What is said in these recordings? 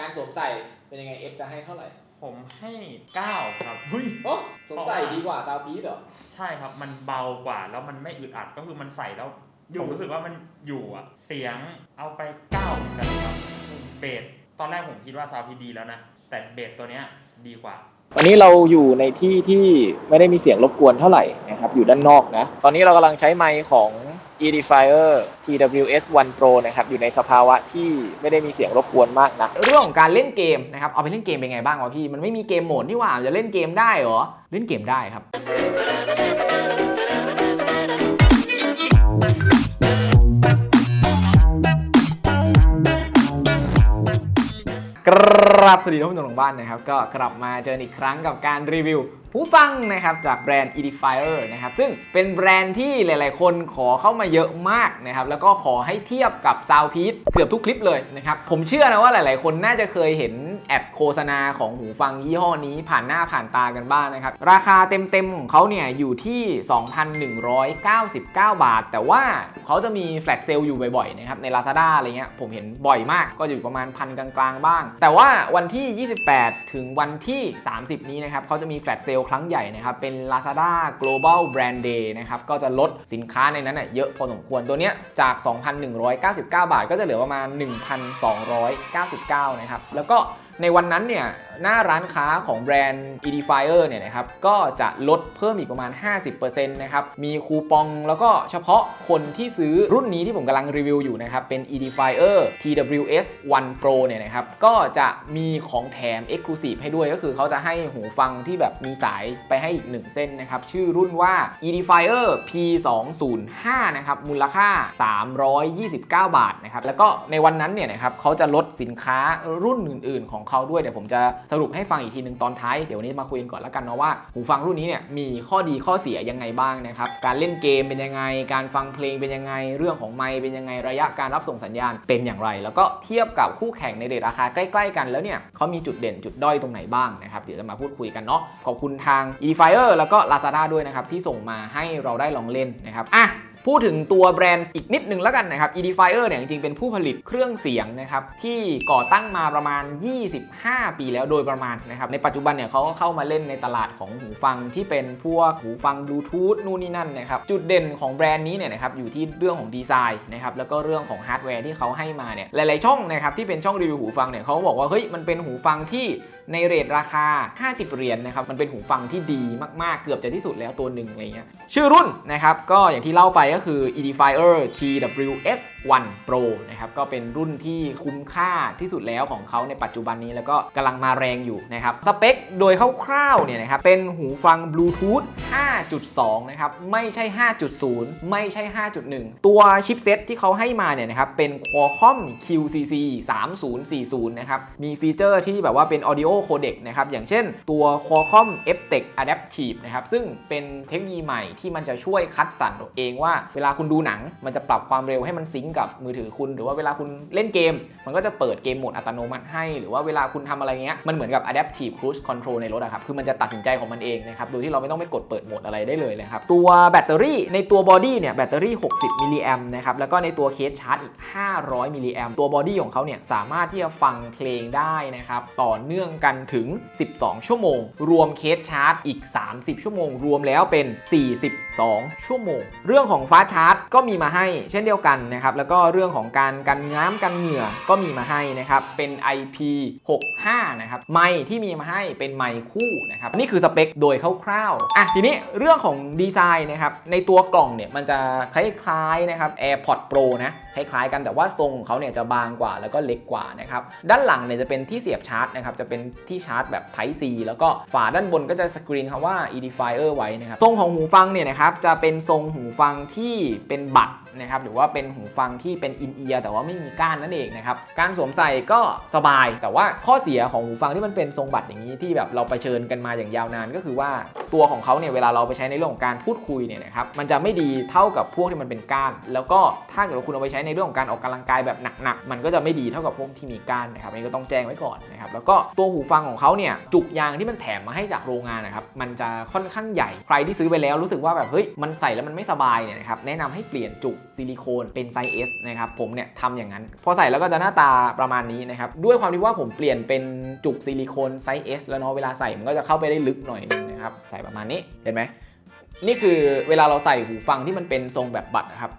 การสวมใส่เป็นยังไงเอฟจะให้เท่าไหร่ผมให้ 9 ครับ เฮ้ยโอ้สวมใส่ดีกว่าซาวพีดเหรอ ใช่ครับ มันเบากว่าแล้วมันไม่อึดอัดก็คือมันใส่แล้วอยู่ ผมรู้สึกว่ามันอยู่อะเสียงเอาไป9เหมือนกันครับเบสตอนแรกผมคิดว่าซาวพีดีแล้วนะ แต่เบสตัวเนี้ยดีกว่า วันนี้เราอยู่ในที่ที่ไม่ได้มีเสียงรบกวนเท่าไหร่นะครับอยู่ด้านนอกนะ ตอนนี้เรากำลังใช้ไมค์ของ Edifier TWS 1 Pro นะครับอยู่ในสภาวะที่ไม่ได้มีเสียงรบกวนมากนะเรื่องของการเล่นเกมนะครับเอาไปเล่นเกมเป็นไงบ้างวะพี่ มันไม่มีเกมโหมดนี่หว่าจะเล่นเกมได้เหรอ เล่นเกมได้ครับกราบสวัสดีท่านผู้ชมทางบ้านนะครับ ก็กลับมาเจออีกครั้งกับการรีวิว ผู้ฟังนะครับจากแบรนด์ Edifier นะครับซึ่งเป็นแบรนด์ที่หลาย ๆ คนขอเข้ามาเยอะมากนะครับแล้วก็ขอให้เทียบกับ Soundpeak เกือบทุกคลิปเลยนะครับผมเชื่อนะว่าหลาย ๆ คนน่าจะเคยเห็นแอดโฆษณาของหูฟังยี่ห้อนี้ผ่านหน้าผ่านตากันบ้างนะครับราคาเต็ม ๆ ของเขาเนี่ยอยู่ที่ 2,199 บาท แต่ว่าเขาจะมีแฟลชเซลอยู่บ่อย ๆ นะครับใน Lazada อะไรเงี้ยผมเห็นบ่อยมากก็อยู่ประมาณพันกลาง ๆ บ้าง แต่ว่าวันที่ 28 ถึงวันที่ 30 นี้นะครับเขาจะมีแฟลชเซลครั้งใหญ่นะครับ เป็น Lazada Global Brand Day นะครับ ก็จะลดสินค้าในนั้นน่ยเยอะพอสมควร ตัวเนี้ยจาก 2,199 บาท ก็จะเหลือประมาณ 1,299 นะครับ แล้วก็ในวันนั้นเนี่ย หน้าร้านค้าของแบรนด์ Edifier เนี่ยนะครับก็จะลดเพิ่มอีกประมาณ 50%นะครับมีคูปองแล้วก็เฉพาะคนที่ซื้อรุ่นนี้ที่ผมกำลังรีวิวอยู่นะครับเป็น Edifier TWS 1 Pro เนี่ยนะครับก็จะมีของแถม Exclusive ให้ด้วยก็คือเขาจะให้หูฟังที่แบบมีสายไปให้อีก 1 เส้นนะครับชื่อรุ่นว่า Edifier P205 นะครับมูลค่า 329 บาทนะครับแล้วก็ในวันนั้นเนี่ยนะครับเขาจะลดสินค้ารุ่นอื่น ๆ ของเขาด้วยเดี๋ยวผมจะสรุปให้ฟังอีกทีหนึ่งตอนท้าย เดี๋ยววันนี้มาคุยกันก่อนแล้วกันเนาะว่าหูฟังรุ่นนี้เนี่ยมีข้อดีข้อเสียยังไงบ้างนะครับการเล่นเกมเป็นยังไง การฟังเพลงเป็นยังไง เรื่องของไมค์เป็นยังไงระยะการรับส่งสัญญาณเป็นอย่างไร แล้วก็เทียบกับคู่แข่งในเรทราคาใกล้ ๆ กันแล้วเนี่ยเขามีจุดเด่นจุดด้อยตรงไหนบ้างนะครับเดี๋ยวจะมาพูดคุยกันเนาะขอบคุณทาง eFire แล้วก็ Lazada ด้วยนะครับที่ส่งมาให้เราได้ลองเล่นนะครับอะ พูดถึงตัวแบรนด์อีกนิดนึงแล้วกันนะครับ Edifier เนี่ยจริงๆ เป็นผู้ผลิตเครื่องเสียงนะครับที่ก่อตั้งมาประมาณ 25 ปีแล้วโดยประมาณนะครับในปัจจุบันเนี่ยเขาก็เข้ามาเล่นในตลาดของหูฟังที่เป็นพวกหูฟังบลูทูธนู่นนี่นั่นนะครับจุดเด่นของแบรนด์นี้เนี่ยนะครับอยู่ที่เรื่องของดีไซน์นะครับแล้วก็เรื่องของฮาร์ดแวร์ที่เขาให้มาเนี่ยหลายๆช่องนะครับที่เป็นช่องรีวิวหูฟังเนี่ยเขาบอกว่าเฮ้ยมันเป็นหูฟังที่ ในเรทราคา 50 เหรียญนะครับ มันเป็นหูฟังที่ดีมากๆ เกือบจะที่สุดแล้วตัวหนึ่งอะไรเงี้ย ชื่อรุ่นนะครับ ก็อย่างที่เล่าไปก็คือ Edifier TWS 1 Pro นะครับ ก็เป็นรุ่นที่คุ้มค่าที่สุดแล้วของเขาในปัจจุบันนี้แล้วก็กำลังมาแรงอยู่นะครับ สเปคโดยคร่าวๆเนี่ยนะครับ เป็นหูฟังบลูทูธ 5.2 นะครับ ไม่ใช่ 5.0 ไม่ใช่ 5.1 ตัวชิปเซ็ตที่เขาให้มาเนี่ยนะครับ เป็น Qualcomm QCC 3040 นะครับ มีฟีเจอร์ที่แบบว่าเป็น audio codec นะครับ อย่างเช่นตัว Qualcomm f-tech adaptive นะครับ ซึ่งเป็นเทคโนโลยีใหม่ที่มันจะช่วยคัดสรรเองว่า เวลาคุณดูหนัง มันจะปรับความเร็วให้มันซิงกับมือถือคุณ หรือว่าเวลาคุณเล่นเกม มันก็จะเปิดเกมโหมดอัตโนมัติให้ หรือว่าเวลาคุณทำอะไรเงี้ย มันเหมือนกับ adaptive cruise control ในรถอะครับ คือมันจะตัดสินใจของมันเองนะครับ โดยที่เราไม่ต้องไปกดเปิดโหมดอะไรได้เลยนะครับ ตัวแบตเตอรี่ในตัวบอดี้เนี่ยแบตเตอรี่ 60 มิลลิแอมนะครับ แล้วก็ในตัวเคสชาร์จอีก 500 มิลลิแอมตัวบอดี้ของเขาเนี่ยสามารถที่จะฟังเพลงได้นะครับต่อเนื่องกันถึง 12 ชั่วโมง รวมเคสชาร์จอีก 30 ชั่วโมง รวมแล้วเป็น 42 ชั่วโมง เรื่องของฟ้าชาร์จก็มีมาให้เช่นเดียวกันนะครับ แล้วก็เรื่องของการกันง้ามกันเหงื่อก็มีมาให้นะครับ เป็น IP65 นะครับไมค์ที่มีมาให้เป็นไมค์คู่นะครับนี่คือสเปคโดยคร่าวๆอะทีนี้เรื่องของดีไซน์นะครับในตัวกล่องเนี่ยมันจะคล้ายๆนะครับ AirPods Pro นะคล้ายๆกันแต่ว่าทรงของเขาเนี่ยจะบางกว่าแล้วก็เล็กกว่านะครับด้านหลังเนี่ยจะเป็นที่เสียบชาร์จนะครับจะเป็นที่ชาร์จแบบ Type C แล้วก็ฝาด้านบนก็จะสกรีนคำว่า Edifier ไว้นะครับทรงของหูฟังเนี่ยนะครับจะเป็นทรงหูฟังที่เป็นบัตนะครับหรือว่าเป็นหูฟังที่เป็นอินเอียร์แต่ว่าไม่มีก้านนั่นเองนะครับการสวมใส่ก็สบาย แต่ว่าข้อเสียของหูฟังที่มันเป็นทรงบัตอย่างนี้ที่แบบเราไปเชิญกันมาอย่างยาวนานก็คือว่าตัวของเขาเนี่ยเวลาเราไปใช้ในเรื่องของการพูดคุยเนี่ยนะครับมันจะไม่ดีเท่ากับพวกที่มันเป็นก้าน แล้วก็ถ้าเกิดว่าคุณเอาไปใช้ในเรื่องของการออกกำลังกายแบบหนักๆมันก็จะไม่ดีเท่ากับพวกที่มีก้านนะครับนนี้ก็ต้องแจ้งไว้ก่อนนะครับแล้วก็ตัวหูฟังของเขาเนี่ยจุกยางที่มันแถมมาให้จากโรงงานนะครับมันจะค่อนข้างใหญ่ใครที่ซื้อไปแล้วรู้สึกว่าแบบเฮ้ยมันใส่แล้วมันไม่สบายเนี่ยนะครับแนะนำให้เปลี่ยนจุกซิลิโคนเป็นไซส์ S นะครับผมเนี่ยทำอย่างนั้น พอใส่แล้วก็จะหน้าตาประมาณนี้นะครับด้วยความที่ว่าผมเปลี่ยนเป็นจุกซิลิโคนไซส์ S แล้วเนาะเวลาใส่มันก็จะเข้าไปได้ลึกหน่อยนึงนะครับใส่ประมาณนี้เห็นไหมนี่คือเวลาเราใส่หูฟังที่มันเป็นทรงแบบบัตรนะครับ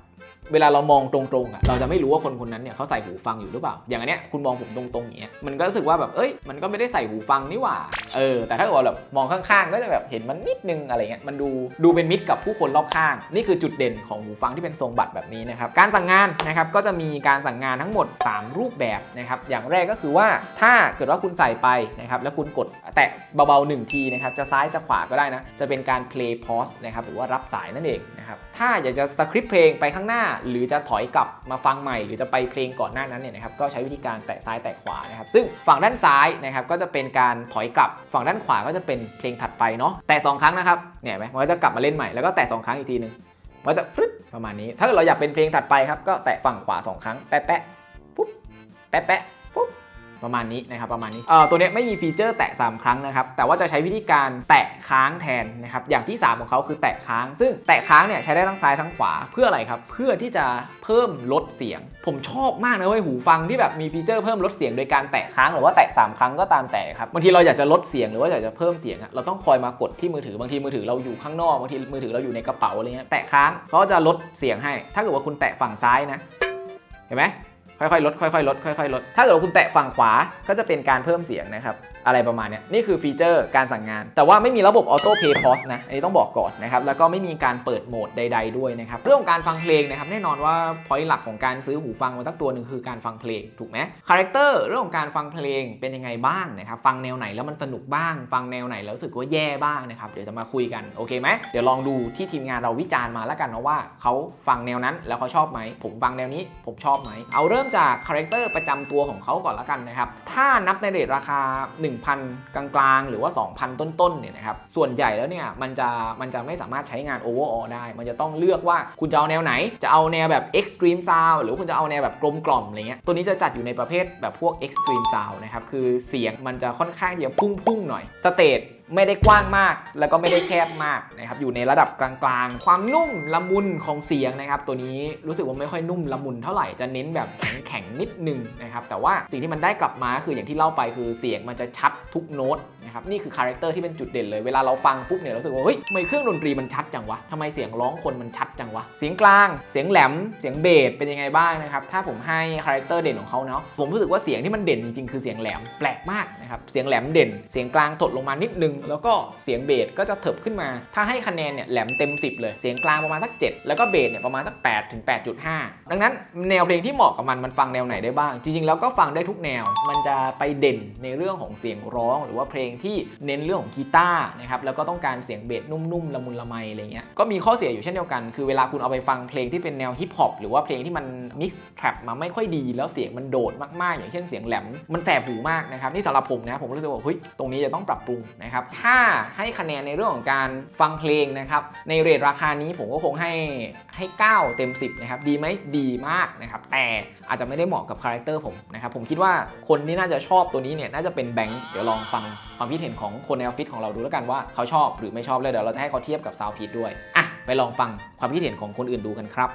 เวลาเรามองตรงๆอะเราจะไม่รู้ว่าคนคนนั้นเนี่ยเขาใส่หูฟังอยู่หรือเปล่า อย่างอันเนี้ยคุณมองผมตรงๆอย่างเงี้ยมันก็รู้สึกว่าแบบเอ้ยมันก็ไม่ได้ใส่หูฟังนี่หว่าเออแต่ถ้าเกิดว่าแบบมองข้างๆ ก็จะแบบเห็นมันนิดนึงอะไรเงี้ยมันดูดูเป็นมิตรกับผู้คนรอบข้าง นี่คือจุดเด่นของหูฟังที่เป็นทรงบัตรแบบนี้นะครับการสั่งงานนะครับก็จะมีการสั่งงานทั้งหมด 3 รูปแบบนะครับอย่างแรกก็คือว่าถ้าเกิดว่าคุณใส่ไปนะครับแล้วคุณกดแตะเบาๆหนึ่งทีนะครับจะซ้ายจะขวาก็ได้นะจะเป็นการ play pause นะครับหรือว่ารับสายนั่นเองนะครับถ้าอยากจะสคริปต์เพลงไปข้างหน้าหรือจะถอยกลับมาฟังใหม่ หรือจะไปเพลงก่อนหน้านั้นเนี่ยนะครับก็ใช้วิธีการแตะซ้ายแตะขวานะครับซึ่งฝั่งด้านซ้ายนะครับก็จะเป็นการถอยกลับ ฝั่งด้านขวาก็จะเป็นเพลงถัดไปเนาะแตะสองครั้งนะครับเนี่ยไหมมันก็จะกลับมาเล่นใหม่แล้วก็แตะสองครั้งอีกทีหนึงมันจะฟรึ๊ดประมาณนี้ ถ้าเกิดเราอยากเป็นเพลงถัดไปครับก็แตะฝั่งขวาสองครั้งแปะแปะปุ๊บแปะแปะปุ๊บ ประมาณนี้นะครับประมาณนี้เอ่อตัวเนี้ยไม่มีฟีเจอร์แตะ 3 ครั้งนะครับ แต่ว่าจะใช้วิธีการแตะค้างแทนนะครับ อย่างที่ 3 ของเขาคือแตะค้าง ซึ่งแตะค้างเนี่ยใช้ได้ทั้งซ้ายทั้งขวาเพื่ออะไรครับ เพื่อที่จะเพิ่มลดเสียง ผมชอบมากนะเว้ยหูฟังที่แบบมีฟีเจอร์เพิ่มลดเสียงโดยการแตะค้างหรือว่าแตะ 3 ครั้งก็ตามแต่ครับบางทีเราอยากจะลดเสียงหรือว่าอยากจะเพิ่มเสียงอะเราต้องคอยมากดที่มือถือบางทีมือถือเราอยู่ข้างนอกบางทีมือถือเราอยู่ในกระเป๋าอะไรเงี้ยแตะค้างเขาจะลดเสียงให้ ถ้าเกิดว่าคุณแตะฝั่งซ้ายนะ เห็นไหม ค่อยๆลดค่อยๆลดค่อยๆลด ถ้าเกิดว่าคุณแตะฝั่งขวาก็จะเป็นการเพิ่มเสียงนะครับ อะไรประมาณนี้นี่คือฟีเจอร์การสั่งงาน แต่ว่าไม่มีระบบออโต้เพย์พอสนะอันนี้ต้องบอกก่อนนะครับแล้วก็ไม่มีการเปิดโหมดใด ๆ ด้วยนะครับเรื่องของการฟังเพลงนะครับแน่นอนว่าพอยต์หลักของการซื้อหูฟังมาสักตัวหนึ่งคือการฟังเพลงถูกไหมคาแรคเตอร์เรื่องของการฟังเพลงเป็นยังไงบ้างนะครับฟังแนวไหนแล้วมันสนุกบ้าง ฟังแนวไหนแล้วรู้สึกว่าแย่บ้างนะครับเดี๋ยวจะมาคุยกันโอเคไหมเดี๋ยวลองดูที่ทีมงานเราวิจารณ์มาแล้วกันนะว่าเขาฟังแนวนั้นแล้วเขาชอบไหมผมฟังแนวนี้ผมชอบไหมเอาเริ่มจากคาแรคเตอร์ประจำตัวของเขาก่อนละกันนะครับถ้านับในเรทราคา1,000 กลางๆ หรือว่า 2,000 ต้นๆเนี่ยนะครับส่วนใหญ่แล้วเนี่ยมันจะมันจะไม่สามารถใช้งาน overall ได้ มันจะต้องเลือกว่าคุณจะเอาแนวไหน จะเอาแนวแบบ extreme sound หรือคุณจะเอาแนวแบบกลมกล่อมอะไรเงี้ยตัวนี้จะจัดอยู่ในประเภทแบบพวก extreme sound นะครับคือเสียงมันจะค่อนข้างที่จะพุ่งๆหน่อยสเตจ ไม่ได้กว้างมาก แล้วก็ไม่ได้แคบมากนะครับอยู่ในระดับกลางๆ ความนุ่มละมุนของเสียงนะครับตัวนี้รู้สึกว่าไม่ค่อยนุ่มละมุนเท่าไหร่จะเน้นแบบแข็งๆนิดนึงนะครับแต่ว่าสิ่งที่มันได้กลับมาคืออย่างที่เล่าไปคือเสียงมันจะชัดทุกโน้ตนะครับนี่คือคาแรคเตอร์ที่เป็นจุดเด่นเลยเวลาเราฟังปุ๊บเนี่ยรู้สึกว่าเฮ้ยทำไมเครื่องดนตรีมันชัดจังวะทำไมเสียงร้องคนมันชัดจังวะเสียงกลาง เสียงแหลมเสียงเบสเป็นยังไงบ้างนะครับถ้าผมให้คาแรคเตอร์เด่นของเขาเนาะผมรู้สึกว่าเสียงที่มันเด่นจริงๆคือเสียงแหลมแปลกมากนะครับเสียงแหลมเด่น เสียงกลางถดลงมานิดนึงแล้วก็เสียงเบสก็จะเถิบขึ้นมา ถ้าให้คะแนนเนี่ยแหลมเต็ม 10 เลย เสียงกลางประมาณสัก 7 แล้วก็เบสเนี่ยประมาณสัก8ถึง8.5 ดังนั้นแนวเพลงที่เหมาะกับมันมันฟังแนวไหนได้บ้าง จริงๆแล้วก็ฟังได้ทุกแนว มันจะไปเด่นในเรื่องของเสียงร้อง หรือว่าเพลงที่เน้นเรื่องของกีตาร์นะครับแล้วก็ต้องการเสียงเบสนุ่มๆละมุนละไมอะไรเงี้ยก็มีข้อเสียอยู่เช่นเดียวกัน คือเวลาคุณเอาไปฟังเพลงที่เป็นแนวฮิปฮอปหรือว่าเพลงที่มันมิกซ์แทร็ปมาไม่ค่อยดี แล้วเสียงมันโดดมากๆ อย่างเช่นเสียงแหลมมันแสบหูมากนะครับนี่สำหรับผมนะผมรู้สึกว่าเฮ้ยตรงนี้จะต้องปรับปรุงนะครับถ้าให้คะแนนในเรื่องของการฟังเพลงนะครับในเรทราคานี้ผมก็คงให้ให้ 9 เต็ม 10นะครับดีไหมดีมากนะครับแต่อาจจะไม่ได้เหมาะกับคาแรคเตอร์ผมนะครับผมคิดว่าคนที่น่าจะชอบตัวนี้เนี่ยน่าจะเป็นแบงค์เดี๋ยวลองฟังความคิดเห็นของคนในออฟฟิศของเราดูแล้วกันว่าเขาชอบหรือไม่ชอบเลยเดี๋ยวเราจะให้เขาเทียบกับซาวพีดด้วยอะ ไปลองฟังความคิดเห็นของคนอื่นดูกันครับ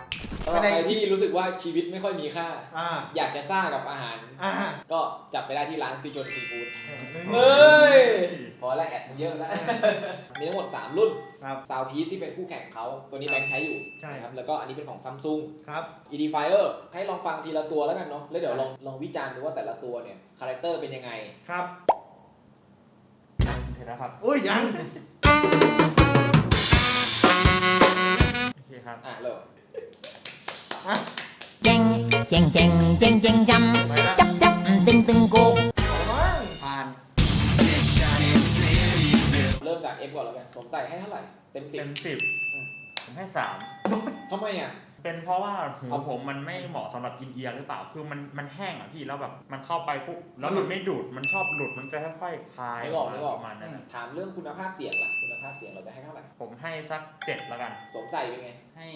สำหรับใครที่รู้สึกว่าชีวิตไม่ค่อยมีค่า อ่าอยากจะซ่ากับอาหาร อ่าก็จับไปได้ที่ร้านซีชนซีฟู้ดเอเฮ้ย พอแล้วแอดมึงเยอะแล้ว มีทั้งหมด 3 รุ่นครับ ซาวพีทที่เป็นคู่แข่งเขา ตัวนี้แบงค์ใช้อยู่ใช่ นะครับ แล้วก็อันนี้เป็นของซัมซุง ครับ Edifier ให้ลองฟังทีละตัวแล้วกันเนาะ แล้วเดี๋ยวลองลองวิจารณ์ดูว่าแต่ละตัวเนี่ย คาแรคเตอร์เป็นยังไง ครับ เห็นแล้วครับ อุ้ยยัง เจงจ๊งเจ๊งจำจับจับตึงตึงโกผ่าน เริ่มจาก F ก่อนแล้วกันผมใส่ให้เท่าไหร่ เต็มสิบเต็มสิบผมให้สามทำไมอะ เป็นเพราะว่าหูผมมันไม่เหมาะสำหรับอินเอียร์หรือเปล่า คือมันมันแห้งอะพี่แล้วแบบมันเข้าไปปุ๊บแล้วมันไม่ดูดมันชอบหลุดมันจะค่อยๆคลายไม่บอกไม่บอกประมาณนั้นอะถามเรื่องคุณภาพเสียงล่ะ คุณภาพเสียงเราจะให้เท่าไหร่ ผมให้สักเจ็ดแล้วกัน สมใส่เป็นไง ให้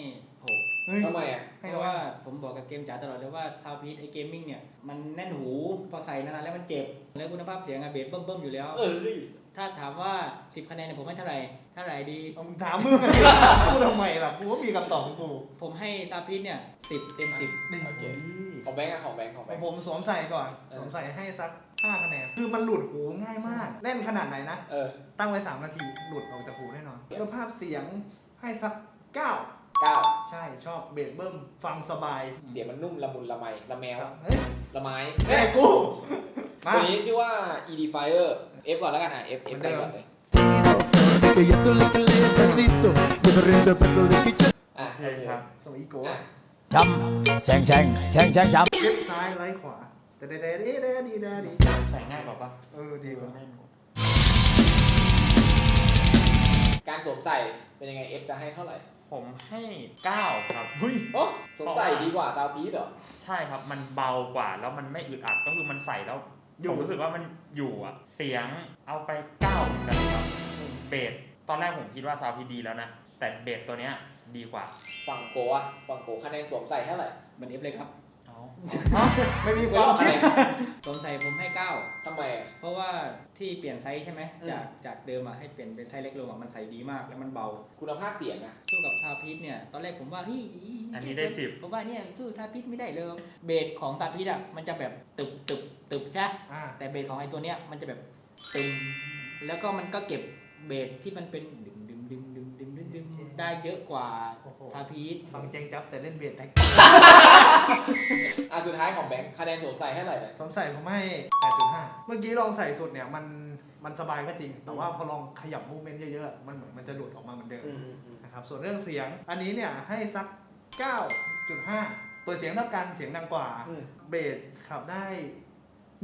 หกเฮ้ยทำไมอะให้เพน้อยราะว่าผมบอกกับเกมจ๋าตลอดเลยว่าซาวพี e ไอเกมมิ่งเนี่ยมันแน่นหูพอใส่นานๆแล้วมันเจ็บ แล้วคุณภาพเสียงอะเบสเบิ่มๆอยู่แล้ว เอ้ยถ้าถามว่า 10คะแนนเนี่ยผมให้เท่าไหร่เท่าไหร่ดีเอามึงถามมึงกูทำไมล่ะกูก็มีคำตอบของกู ผมให้ซาวพี e เนี่ย10เต็ม10นี่โอเคของแบงค์อะของแบงค์ของแบของงค์ผมสวมใส่ก่อนเออสวมใส่ให้สัก5คะแนน คือมันหลุดหูง่ายมากแน่นขนาดไหนนะเออตั้งไว้3นาทีหลุดออกจากหูแน่นอนคุณภาพเสียงให้สัก9 เก้าใช่ชอบเบสเบิ้มฟังสบายเสียงมันนุ่มละมุนละไมละแมวครับเฮ้ยละไม้แม่กูมาตัวนี้ชื่อว่า Edifier F ก่อนแล้วกันอะ F F เหมือนได้เดิมก่อนเลย Que ya tú le calé pasito, yo corriendo pero de picha. อะโอเคครับส่งอีโก้อะจำแชงแชงแชงแชงจำเล็บซ้ายไล่ขวาแต่เดดเดดเดดดีเดดดีใส่ง่ายกว่าปะเออดีกว่าแน่นกว่าการสวมใส่เป็นยังไง F จะให้เท่าไหร่ ผมให้ 9 ครับเฮ้ยโอ้สวมใส่ดีกว่าซาวพีดเหรอ ใช่ครับมันเบากว่าแล้วมันไม่อึดอัดก็คือมันใส่แล้วอยู่ผมรู้สึกว่ามันอยู่อะเสียงเอาไปเก้าเหมือนกันครับเบสตอนแรกผมคิดว่าซาวพีดีแล้วนะ แต่เบสตัวเนี้ยดีกว่า ฝั่งโกอะฝั่งโกคะแนนสวมใส่เท่าไหร่เหมือน F เลยครับเอา ไม่มีไม่ความรอบคิคะดแนนสวมใส่ผมให้ 9 ทำไมอะเพราะว่าที่เปลี่ยนไซส์ใช่ไหมอืมจากจากเดิมอะให้เปลี่ยนเป็นไซส์เล็กลงอะมันใส่ดีมากแล้วมันเบา คุณภาพเสียงอะสู้กับซาพิษเนี่ย ตอนแรกผมว่าเฮ้ยอันนี้ได้สิบผมว่าเนี่ยสู้ซาพิษไม่ได้เลยเบสของซาพิษอะมันจะแบบตึบตึบตึบใช่ปะอ่าแต่เบสของไอ้ตัวเนี้ยมันจะแบบตึมแล้วก็มันก็เก็บเบสที่มันเป็นดึงดึงดึงดึงดึงดึงดึง ได้เยอะกว่าโอ้โห ซาพิษฟังเจงจับแต่เล่นเบสแท็กอะสุดท้ายของแบงค์คะแนนสวมใส่เท่าไหร่นะสวมใส่ผมให้ 8.5 เมื่อกี้ลองใส่สุดเนี่ยมันมันสบายก็จริง แต่ว่าพอลองขยับมูเมนต์เยอะๆ มันเหมือนมันจะหลุดออกมาเหมือนเดิมอืมอืมอืมนะครับ ส่วนเรื่องเสียง อันนี้เนี่ยให้สัก 9.5 เปิดเสียงเท่ากัน เสียงดังกว่า อืมเบสขับได้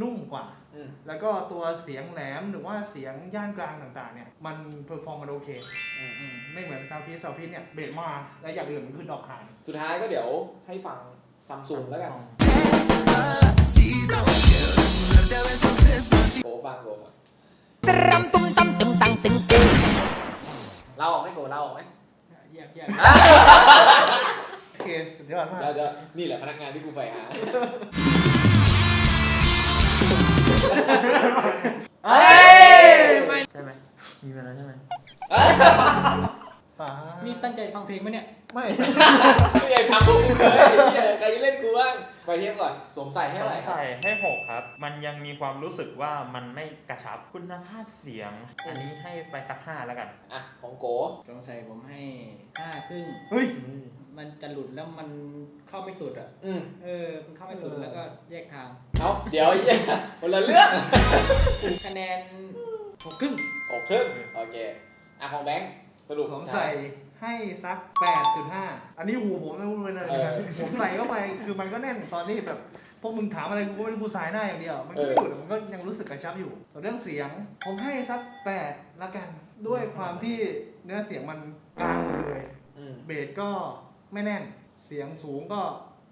นุ่มกว่า อืมแล้วก็ตัวเสียงแหลมหรือว่าเสียงย่านกลางต่างๆเนี่ยมันเพอร์ฟอร์มมันโอเคอืมอืมไม่เหมือนซาวพีซาวพีเนี่ยเบสมาแล้วอย่างอื่นมันคือดอกหางสุดท้ายก็เดี๋ยวให้ฟังซัมซุงแล้วกันโกฟังโกฟังตรำตุ้มตั้มตึงตังตึงตึงเล่าออกไหมโกเล่าออกไหมแยกแยกโอเคสุดยอดมากเราจะนี่แหละพนักงานที่กูใฝ่หา เอ้ยไม่ใช่ไหมมีมาแล้วใช่ไหมป่านี่ตั้งใจฟังเพลงไหมเนี่ย ไม่ไม่อยากทำพวกกูเลยเหี้ยใครจะเล่นกูบ้างไปเทียบก่อนสวมใส่ให้เท่าไหร่ครับ ใส่ให้หกครับ มันยังมีความรู้สึกว่ามันไม่กระชับคุณภาพเสียง อันนี้ให้ไปสักห้าแล้วกัน อะ ของโกสงสัยผมให้ห้าครึ่ง เฮ้ย มันจะหลุดแล้วมันเข้าไม่สุดอะ อืมเออ มันเข้าไม่สุดเออแล้วก็แยกทาง เอาเดี๋ยวไอ้เหี้ยคนละเรื่องคะแนนหกครึ่งหกครึ่งโอเค อะ ของแบงค์สรุปสวมสุดท้าใส่ย ให้สัก 8.5 อันนี้หูผมไม่รู้เลยนะเออผมใส่เข้าไปคือมันก็แน่นตอนนี้แบบพวกมึงถามอะไรกูก็ไม่รู้กูสายหน้าอย่างเดียว มันก็ไม่หลุดมันก็ยังรู้สึกกระชับอยู่ส่วนเรื่องเสียง ผมให้สัก 8 ละกันด้วยความที่เนื้อเสียงมันกลางหมดเลยอืมเบสก็ไม่แน่นเสียงสูงก็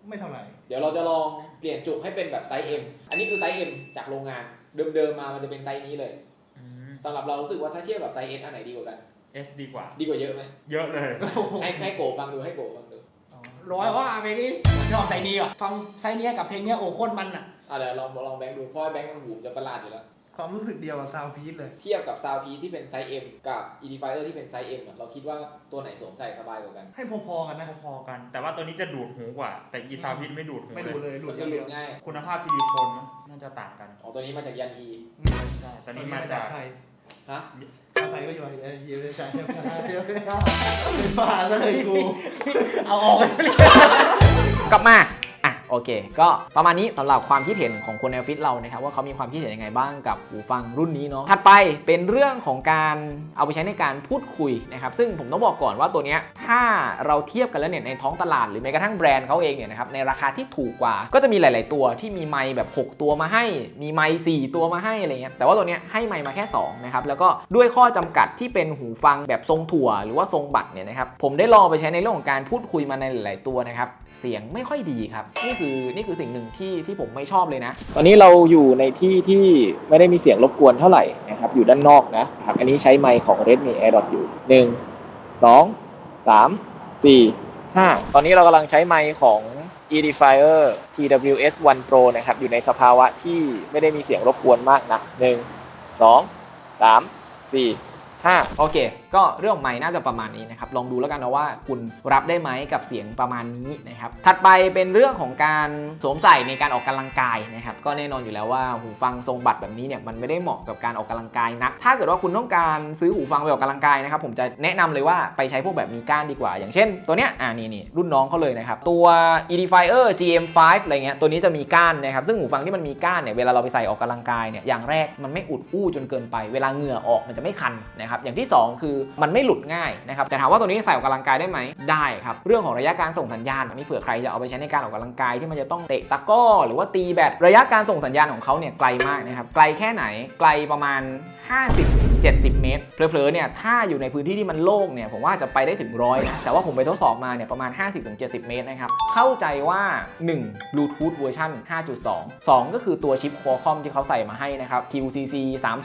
ไม่เท่าไหร่ เดี๋ยวเราจะลองเปลี่ยนจุกให้เป็นแบบไซส์ M อันนี้คือไซส์ M จากโรงงาน เดิมๆมามันจะเป็นไซส์นี้เลยอืมสำหรับเรารู้สึกว่าถ้าเทียบกับไซส์ S อันไหนดีกว่ากัน S ดีกว่า ดีกว่าเยอะไหมเยอะเลย ให้ให้โกฟังดูให้โกฟังดูร้อยว่าไปดิชอบไซนี้อะฟังไซเนี้ยกับเพลงเนี้ยโอ้โคตรมันอะอะเดี๋ยวลองลองแบงค์ดูเพราะว่าแบงค์มันหูจะประหลาดอยู่แล้วความรู้สึกเดียวกับซาวพีซเลย เทียบกับซาวพีที่เป็นไซส์ M กับ Edifier ที่เป็นไซส์ M อะเราคิดว่าตัวไหนสวมใส่สบายกว่ากัน ให้พอๆกันนะพอๆกัน แต่ว่าตัวนี้จะดูดหูกว่า แต่อีซาวพิทไม่ดูดหูไม่เลดูยเลยหลุมัดนอจะย่างหลุเดียวดง่ายคุณภาพซิลิโคนมั้งน่าจะต่างกันอ๋อตัวนี้มาจากยันทีใช่ตอนนี้นี้มามาจาจากกไทยฮะ อาวไทยก็อยู่ไอ้เยี่ยมเลยใช่เดียเป็นบ้าซะเลยกู เอาออกกลับมา อะ โอเค ก็ประมาณนี้สำหรับความคิดเห็นของคนในออฟฟิศเรานะครับว่าเขามีความคิดเห็นยังไงบ้างกับหูฟังรุ่นนี้เนาะถัดไปเป็นเรื่องของการเอาไปใช้ในการพูดคุยนะครับซึ่งผมต้องบอกก่อนว่าตัวเนี้ยถ้าเราเทียบกันแล้วเนี่ยในท้องตลาดหรือแม้กระทั่งแบรนด์เขาเองเนี่ยนะครับในราคาที่ถูกกว่า ก็จะมีหลาย ๆ ตัวที่มีไมค์แบบ 6 ตัวมาให้ มีไมค์4ตัวมาให้อะไรเงี้ยแต่ว่าตัวเนี้ยให้ไมค์มาแค่2นะครับแล้วก็ด้วยข้อจำกัดที่เป็นหูฟังแบบทรงถั่ว หรือว่าทรงบัตรเนี่ยนะครับผมได้ลองไปใช้ในเรื่องของการพูดคุยมาในหลาย ๆ ตัวนะครับเสียงไม่ค่อยดีครับนี่คือนี่คือสิ่งหนึ่งที่ที่ผมไม่ชอบเลยนะ ตอนนี้เราอยู่ในที่ที่ไม่ได้มีเสียงรบกวนเท่าไหร่นะครับ อยู่ด้านนอกนะครับอันนี้ใช้ไมค์ของ Redmi AirDot อยู่1 2 3 4 5ตอนนี้เรากำลังใช้ไมค์ของ Edifier TWS 1 Pro นะครับ อยู่ในสภาวะที่ไม่ได้มีเสียงรบกวนมากนะ1 2 3 4 5โอเค ก็เรื่องของไม้น่าจะประมาณนี้นะครับลองดูแล้วกันนะว่าคุณรับได้ไหมกับเสียงประมาณนี้นะครับถัดไปเป็นเรื่องของการสวมใส่ในการออกกำลังกายนะครับก็แน่นอนอยู่แล้วว่าหูฟังทรงบัตรแบบนี้เนี่ยมันไม่ได้เหมาะกับการออกกำลังกายนัก ถ้าเกิดว่าคุณต้องการซื้อหูฟังไปออกกำลังกายนะครับผมจะแนะนำเลยว่าไปใช้พวกแบบมีก้านดีกว่า อย่างเช่น ตัวเนี้ยอ่านี่นี่รุ่นน้องเขาเลยนะครับตัว Edifier GM5 อะไรเงี้ยตัวนี้จะมีก้านนะครับซึ่งหูฟังที่มันมีก้านเนี่ยเวลาเราไปใส่ออกกำลังกายเนี่ยอย่างแรกมันไม่อุดอู้จนเกินไป เวลาเหงื่อออกมันจะไม่คันนะครับอย่างที่สองคือมันไม่หลุดง่ายนะครับแต่ถามว่าตัวนี้ใส่ออกกำลังกายได้ไหมได้ครับเรื่องของระยะการส่งสัญญาณอันนี้เผื่อใครจะเอาไปใช้ในการออกกำลังกายที่มันจะต้องเตะตะก้อหรือว่าตีแบตระยะการส่งสัญญาณของเขาเนี่ยไกลมากนะครับไกลแค่ไหนไกลประมาณ 70 เมตรเผลอๆเนี่ยถ้าอยู่ในพื้นที่ที่มันโล่งเนี่ยผมว่าจะไปได้ถึงร้อยนะแต่ว่าผมไปทดสอบมาเนี่ยประมาณ 50-70 เมตรนะครับเข้าใจว่า 1. Bluetooth เวอร์ชัน5.2 2 ก็คือตัวชิป Qualcomm ที่เขาใส่มาให้นะครับ QCC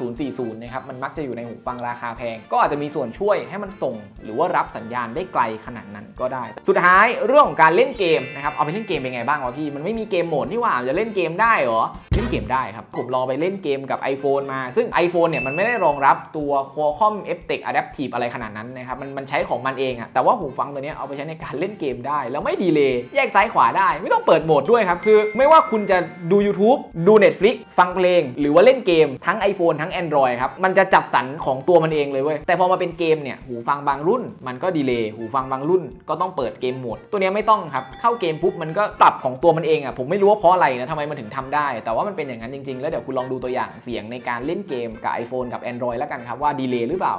3040นะครับมันมักจะอยู่ในหูฟังราคาแพง ก็อาจจะมีส่วนช่วยให้มันส่ง หรือว่ารับสัญญาณได้ไกลขนาดนั้นก็ได้ สุดท้ายเรื่องของการเล่นเกมนะครับเอาไปเล่นเกมเป็นไงบ้างวะพี่มันไม่มีเกมโหมดนี่หว่าจะเล่นเกมได้เหรอเล่นเกมได้ครับผมลองไปเล่นเกมกับ iPhone มา ซึ่ง iPhone เนี่ยมันไม่ได้รองรับตัว Qualcomm Aptec Adaptive อะไรขนาดนั้นนะครับ มันมันใช้ของมันเองอะแต่ว่าหูฟังตัวนี้เอาไปใช้ในการเล่นเกมได้ แล้วไม่ดีเลยแยกซ้ายขวาได้ ไม่ต้องเปิดโหมดด้วยครับ คือไม่ว่าคุณจะดู YouTube ดู Netflix ฟังเพลง หรือว่าเล่นเกมทั้ง iPhone ทั้ง Android ครับ มันจะจับสรรของตัวมันเองเลยเว้ย แต่พอมาเป็นเกมเนี่ยหูฟังบางรุ่น มันก็ดีเลย์หูฟังบางรุ่น ก็ต้องเปิดเกมโหมด ตัวนี้ไม่ต้องครับเข้าเกมปุ๊บมันก็ปรับของตัวมันเองอะผมไม่รู้ว่าเพราะอะไรนะทำไมมันถึงทำได้ แต่ว่ามันเป็นอย่างนั้นจริง ๆ แล้วเดี๋ยวคุณลองดูตัวอย่างเสียงในการเล่นเกมกับ iPhone กับ Android แล้วกันครับว่าดีเลย์หรือเปล่า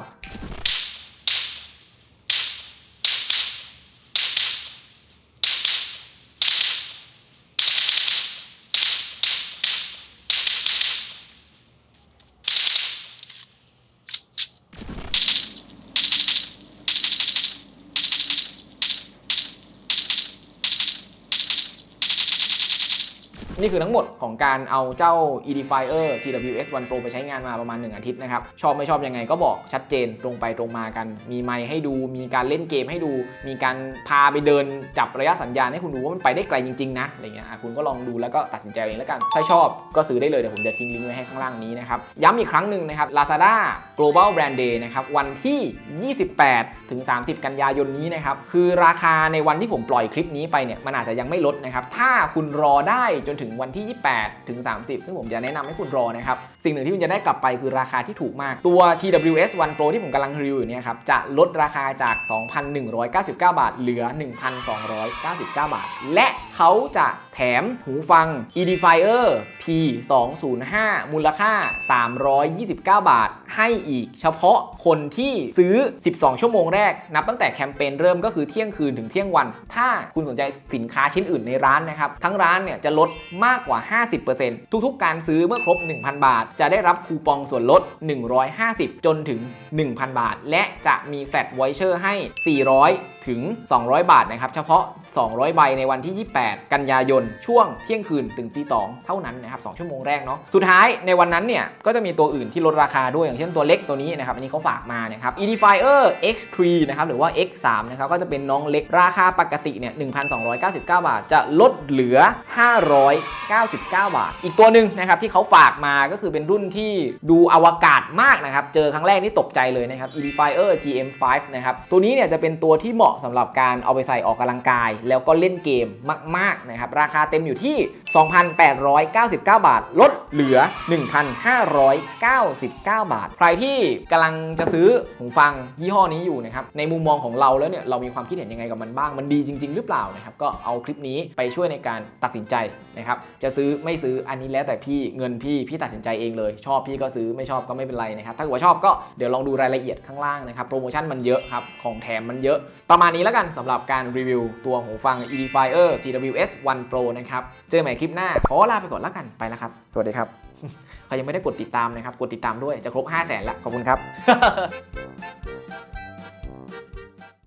นี่คือทั้งหมดของการเอาเจ้า Edifier TWS 1 Pro ไปใช้งานมาประมาณ 1 อาทิตย์นะครับ ชอบไม่ชอบยังไงก็บอกชัดเจนตรงไปตรงมากัน มีไมค์ให้ดู มีการเล่นเกมให้ดู มีการพาไปเดินจับระยะสัญญาณให้คุณดูว่ามันไปได้ไกลจริงๆนะอะไรเงี้ยคุณก็ลองดูแล้วก็ตัดสินใจเองแล้วกัน ถ้าชอบก็ซื้อได้เลยเดี๋ยวผมจะทิ้งลิงก์ไว้ให้ข้างล่างนี้นะครับย้ำอีกครั้งหนึ่งนะครับ Lazada Global Brand Day นะครับวันที่ 28 ถึง 30 กันยายนนี้นะครับ คือราคาในวันที่ผมปล่อยคลิปนี้ไปเนี่ย มันอาจจะยังไม่ลดนะครับ ถ้าคุณรอได้จนถึงวันที่ 28 ถึง 30 ซึ่งผมจะแนะนำให้คุณรอนะครับ สิ่งหนึ่งที่คุณจะได้กลับไปคือราคาที่ถูกมาก ตัว TWS 1 Pro ที่ผมกำลังรีวิวอยู่เนี่ยครับ จะลดราคาจาก 2,199 บาท เหลือ 1,299 บาท และเขาจะแถมหูฟัง Edifier P205 มูลค่า 329 บาท ให้อีกเฉพาะคนที่ซื้อ 12 ชั่วโมงแรก นับตั้งแต่แคมเปญเริ่มก็คือเที่ยงคืนถึงเที่ยงวัน ถ้าคุณสนใจสินค้าชิ้นอื่นในร้านนะครับ ทั้งร้านเนี่ยจะลดมากกว่า 50%ทุกๆ การซื้อเมื่อครบ 1,000 บาทจะได้รับคูปองส่วนลด 150 จนถึง 1,000 บาท และจะมีแฟลตไวเชอร์ให้ 400ถึง 200 บาทนะครับ เฉพาะ 200 ใบในวันที่ 28 กันยายน ช่วงเที่ยงคืนถึงตี2เท่านั้นนะครับ2ชั่วโมงแรกเนาะ สุดท้ายในวันนั้นเนี่ย ก็จะมีตัวอื่นที่ลดราคาด้วย อย่างเช่นตัวเล็กตัวนี้นะครับ อันนี้เขาฝากมานะครับ Edifier X3 นะครับ หรือว่า X3 นะครับ ก็จะเป็นน้องเล็ก ราคาปกติเนี่ย 1,299 บาท จะลดเหลือ 599 บาท อีกตัวหนึ่งนะครับที่เขาฝากมาก็คือเป็นรุ่นที่ดูอวกาศมากนะครับ เจอครั้งแรกนี่ตกใจเลยนะครับ Edifier GM5 นะครับ ตัวนี้เนี่ยจะเป็นตัวที่เหมาะสำหรับการเอาไปใส่ออกกำลังกาย แล้วก็เล่นเกมมากๆนะครับราคาเต็มอยู่ที่ 2,899 บาท ลดเหลือ 1,599 บาท ใครที่กำลังจะซื้อหูฟังยี่ห้อนี้อยู่นะครับในมุมมองของเราแล้วเนี่ยเรามีความคิดเห็นยังไงกับมันบ้างมันดีจริง ๆ หรือเปล่านะครับก็เอาคลิปนี้ไปช่วยในการตัดสินใจนะครับจะซื้อไม่ซื้ออันนี้แล้วแต่พี่เงินพี่พี่ตัดสินใจเองเลย ชอบพี่ก็ซื้อไม่ชอบก็ไม่เป็นไรนะครับถ้าเกิดว่าชอบก็เดี๋ยวลองดูรายละเอียดข้างล่างนะครับโปรโมชั่นมันเยอะครับของแถมมันเยอะประมาณนี้แล้วกันสำหรับการรีวิวตัวหูฟัง Edifier TWS 1 Pro นะครับ เจอใหม่คลิปหน้า ขอลาไปก่อนแล้วกันไปแล้วครับ สวัสดีครับใครยังไม่ได้กดติดตามนะครับ กดติดตามด้วยจะครบ 5 0 0แสนแล้วขอบคุณครับ